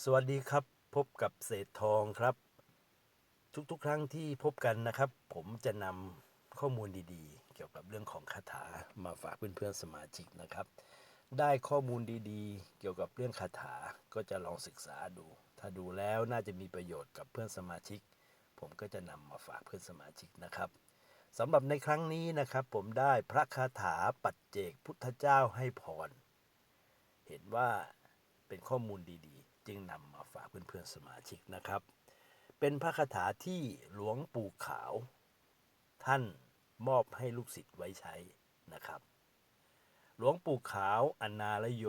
สวัสดีครับพบกับเศษทองครับ ทุกๆ ครั้งที่พบกันนะครับ ผมจะนำข้อมูลดีๆ เกี่ยวกับเรื่องของคาถามาฝากเพื่อนๆสมาชิกนะครับ ได้ข้อมูลดีๆ เกี่ยวกับเรื่องคาถาก็จะลองศึกษาดู ถ้าดูแล้วน่าจะมีประโยชน์กับเพื่อนสมาชิก ผมก็จะนำมาฝากเพื่อนสมาชิกนะครับสำหรับในครั้งนี้นะครับ ผมได้พระคาถาปัจเจกพุทธเจ้าให้พร เห็นว่าเป็นข้อมูลดีๆ จึงนำมาฝากเพื่อนๆสมาชิกนะครับ เป็นพระคาถาที่หลวงปู่ขาว ท่านมอบให้ลูกศิษย์ไว้ใช้นะครับ หลวงปู่ขาวอนาลโย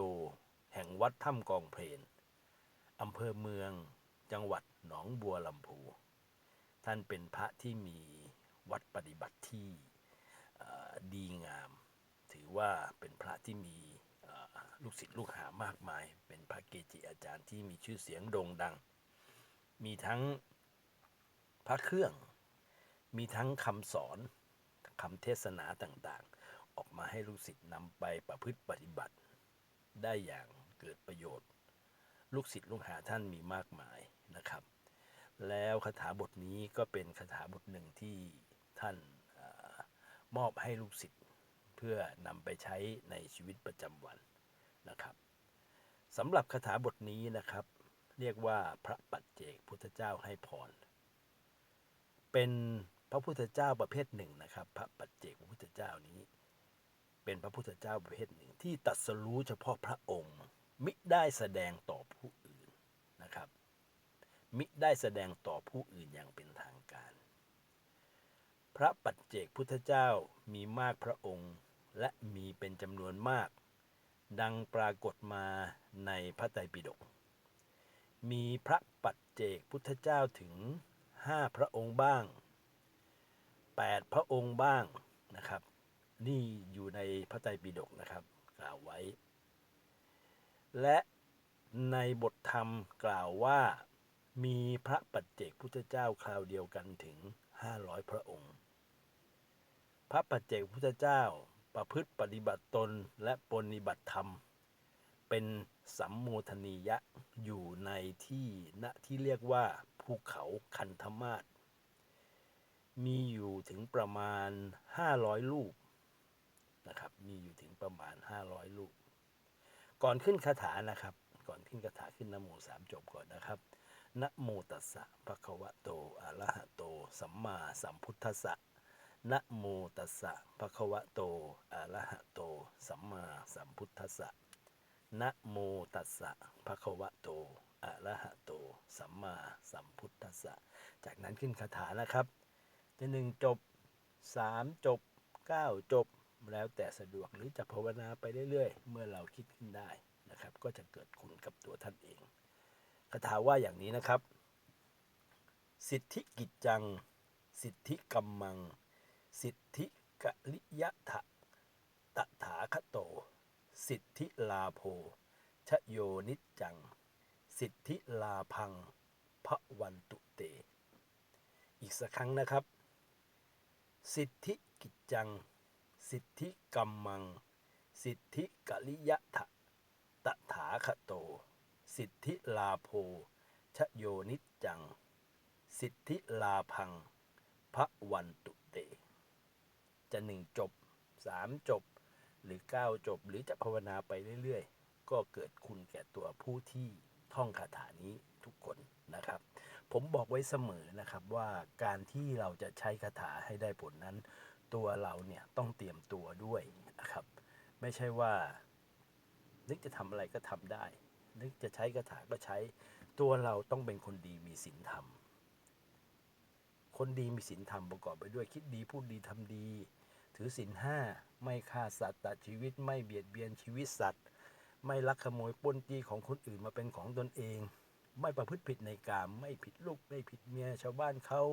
แห่งวัดถ้ำกองเพลนอำเภอเมืองจังหวัดหนองบัวลำพู ท่านเป็นพระที่มีวัดปฏิบัติที่ดีงาม ถือว่าเป็นพระที่มี ลูกศิษย์ลูกหามากมาย เป็นพระเกจิอาจารย์ที่มีชื่อเสียงโด่งดัง มีทั้งพระเครื่อง มีทั้งคำสอนคำเทศนาต่างๆ ออกมาให้ลูกศิษย์นำไปประพฤติปฏิบัติ ได้อย่างเกิดประโยชน์ ลูกศิษย์ลูกหาท่านมีมากมายนะครับ แล้วคาถาบทนี้ก็เป็นคาถาบทหนึ่งที่ท่านอมอบให้ลูกศิษย์เพื่อนำไปใช้ในชีวิตประจำวัน นะครับสำหรับคาถาบทนี้นะครับ เรียกว่าพระปัจเจกพุทธเจ้าให้พร เป็นพระพุทธเจ้าประเภทหนึ่งนะครับ พระปัจเจกพุทธเจ้านี้ เป็นพระพุทธเจ้าประเภทหนึ่ง ที่ตรัสรู้เฉพาะพระองค์ มิได้แสดงต่อผู้อื่นนะครับ มิได้แสดงต่อผู้อื่นอย่างเป็นทางการ พระปัจเจกพุทธเจ้ามีมากพระองค์และมีเป็นจำนวนมาก ดังปรากฏมาในพระไตรปิฎก มีพระปัจเจกพุทธเจ้าถึงห้าพระองค์บ้างแปดพระองค์บ้างนะครับ นี่อยู่ในพระไตรปิฎกนะครับกล่าวไว้ และในบทธรรมกล่าวว่ามีพระปัจเจกพุทธเจ้าคราวเดียวกันถึง 500 พระองค์ พระปัจเจกพุทธเจ้า ประพฤติปฏิบัติตนและปฏิบัติธรรม เป็นสัมโมทนียะอยู่ในที่ณที่เรียกว่าภูเขาคันธมาศมีอยู่ถึงประมาณ 500 ลูกนะครับ มีอยู่ถึงประมาณ 500 ลูก ก่อนขึ้นคาถานะครับ ก่อนขึ้นคาถาขึ้นนโมสามจบก่อนนะครับนะโมตัสสะภะคะวะโตอะระหะโต สัมมาสัมพุทธัสสะ นะโมตัสสะภะคะวะโต อะระหะโต สัมมาสัมพุทธัสสะนะโมตัสสะภะคะวะโต อะระหะโต สัมมาสัมพุทธัสสะ จากนั้นขึ้นคาถานะครับ จะหนึ่งจบสามจบเก้าจบ แล้วแต่สะดวกหรือจะภาวนาไปเรื่อยๆ เมื่อเราคิดขึ้นได้นะครับ ก็จะเกิดคุณกับตัวท่านเองคาถาว่าอย่างนี้นะครับ สิทธิกิจจัง สิทธิกัมมัง สิทธิกะลิยะทะตถาคโต สิทธิลาโภชโยนิจจัง สิทธิลาพังพระวันตุเต อีกสักครั้งนะครับ สิทธิกิจจัง สิทธิกัมมัง สิทธิกะลิยะทะตถาคโต สิทธิลาโภชโยนิจจัง สิทธิลาพังพระวันตุเต จะหนึ่งจบสามจบ หรือเก้าจบ หรือจะภาวนาไปเรื่อยๆ ก็เกิดคุณแก่ตัวผู้ที่ท่องคาถานี้ทุกคนนะครับ ผมบอกไว้เสมอนะครับว่าการที่เราจะใช้คาถาให้ได้ผลนั้น ตัวเราเนี่ยต้องเตรียมตัวด้วยนะครับ ไม่ใช่ว่า นึกจะทำอะไรก็ทำได้ นึกจะใช้คาถาก็ใช้ ตัวเราต้องเป็นคนดีมีศีลธรรมคนดีมีศีลธรรมประกอบไปด้วยคิดดีพูดดีทำดี ถือศีลห้าไม่ฆ่าสัตว์ตัดชีวิตไม่เบียดเบียนชีวิตสัตว์ ไม่ลักขโมยปล้นจี้ของคนอื่นมาเป็นของตนเอง ไม่ประพฤติผิดในกามไม่ผิดลูกไม่ผิดเมียชาวบ้านเขา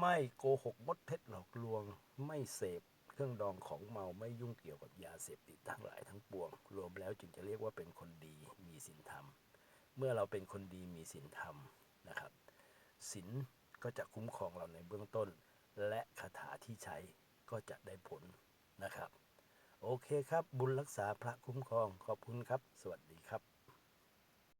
ไม่โกหกมดเท็จหลอกลวง ไม่เสพเครื่องดองของเมาไม่ยุ่งเกี่ยวกับยาเสพติดทั้งหลายทั้งปวง รวมแล้วจึงจะเรียกว่าเป็นคนดีมีศีลธรรม เมื่อเราเป็นคนดีมีศีลธรรมนะครับศีลก็จะคุ้มครองเราในเบื้องต้น และคาถาที่ใช้ ก็จะได้ผลนะครับ โอเคครับ บุญรักษาพระคุ้มครองขอบคุณครับ สวัสดีครับ